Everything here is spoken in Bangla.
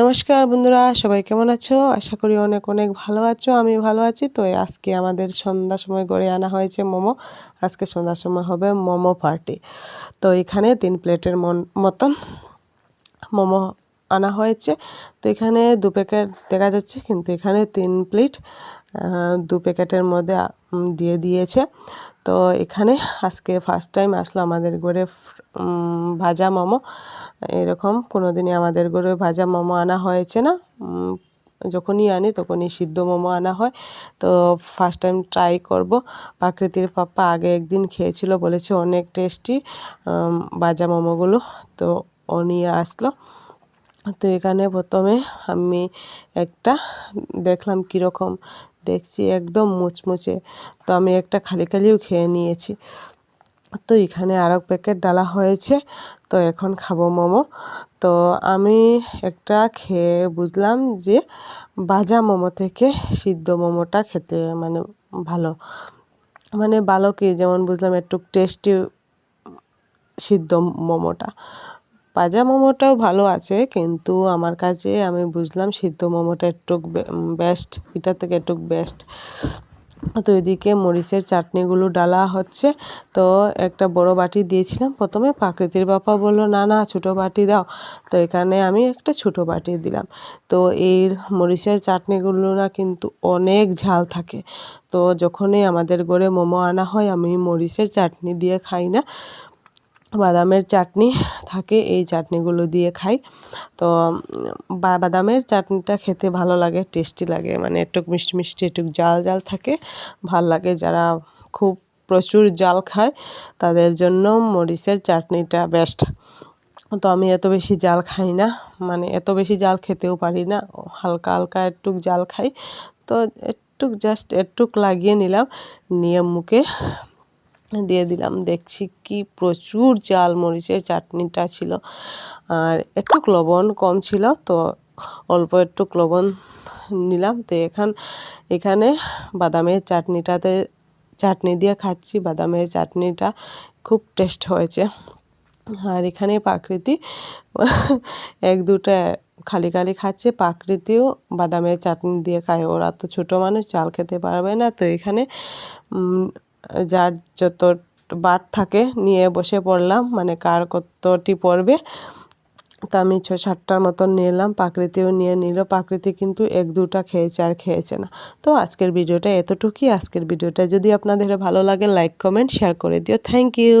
নমস্কার বন্ধুরা, সবাই কেমন আছো? আশা করি অনেক অনেক ভালো আছো, আমি ভালো আছি। তো আজকে আমাদের সন্ধ্যা সময় গড়ে আনা হয়েছে মোমো। আজকে সন্ধ্যার সময় হবে মোমো পার্টি। তো এখানে তিন প্লেটের মতন মোমো আনা হয়েছে। তো এখানে দু প্যাকেট দেখা যাচ্ছে, কিন্তু এখানে তিন প্লেট দু প্যাকেটের মধ্যে দিয়ে দিয়েছে। তো এখানে আজকে ফার্স্ট টাইম আসলো আমাদের ঘরে ভাজা মোমো। এরকম কোনো দিনই আমাদের ঘরে ভাজা মোমো আনা হয়েছে না। যখনই আনি তখনই সিদ্ধ মোমো আনা হয়। তো ফার্স্ট টাইম ট্রাই করব। প্রাকৃতির পাপ্পা আগে একদিন খেয়েছিল, বলেছে অনেক টেস্টি ভাজা মোমোগুলো। তো ও নিয়ে আসলো। তো এখানে প্রথমে আমি একটা দেখলাম কীরকম। দেখছি একদম মুচমুচে। তো আমি একটা খালি খালিও খেয়ে নিয়েছি। তো এখানে আরও প্যাকেট ডালা হয়েছে। তো এখন খাব মোমো। তো আমি একটা খেয়ে বুঝলাম যে ভাজা মোমো থেকে সিদ্ধ মোমোটা খেতে মানে ভালো। মানে ভালো কি? যেমন বুঝলাম একটু টেস্টি সিদ্ধ মোমোটা। ভাজা মোমোটাও ভালো আছে, কিন্তু আমার কাছে আমি বুঝলাম সিদ্ধ মোমোটা একটু বেস্ট এটা থেকে একটু বেস্ট তো এদিকে মরিচের চাটনিগুলো ডালা হচ্ছে, তো একটা বড় বাটি দিয়েছিলাম প্রথমে, প্রাকৃতির বাপা বলল, না না, ছোটো বাটি দাও। তো এখানে আমি একটা ছোটো বাটি দিলাম। তো এই মরিচের চাটনিগুলো না কিন্তু অনেক ঝাল থাকে। তো যখনই আমাদের ঘরে মোমো আনা হয়, আমি মরিচের চাটনি দিয়ে খাই না। বাদামের চাটনি থাকে, এই চাটনিগুলো দিয়ে খাই। তো বাদামের চাটনিটা খেতে ভালো লাগে, টেস্টি লাগে মানে একটু মিষ্টি মিষ্টি একটু জাল জাল থাকে। ভালো লাগে যারা খুব প্রচুর জাল খায়, তাদের জন্য মরিচের চাটনিটা বেস্ট তো আমি এত বেশি জাল খাই না মানে এত বেশি জাল খেতেও পারি না, হালকা হালকা একটু জাল খাই। তো একটু জাস্ট একটু লাগিয়ে নিলাম, নিয়ে মুখে দিয়ে দিলাম। দেখছি কি প্রচুর চাল মরিচের চাটনিটা ছিল। আর একটু লবণ কম ছিল, তো অল্প একটু লবণ নিলাম। তো এখান, এখানে বাদামের চাটনিটাতে, চাটনি দিয়ে খাচ্ছি। বাদামের চাটনিটা খুব টেস্ট হয়েছে। আর এখানে প্রাকৃতি এক দুটা খালি খালি খাচ্ছে। প্রাকৃতিও বাদামের চাটনি দিয়ে খায়। ওরা তো ছোটো মানুষ, চাল খেতে পারবে না। তো এখানে যার যত বার থাকে নিয়ে বসে পড়লাম মানে কার কতটি পড়বে। তো আমি ছ সাতটার মতন নিলাম প্রাকৃতিও নিয়ে নিল। প্রাকৃতি কিন্তু এক দুটা খেয়েছে আর খেয়েছে না। তো আজকের ভিডিওটা এতটুকুই। আজকের ভিডিওটা যদি আপনাদের ভালো লাগে লাইক কমেন্ট শেয়ার করে দিও। Thank you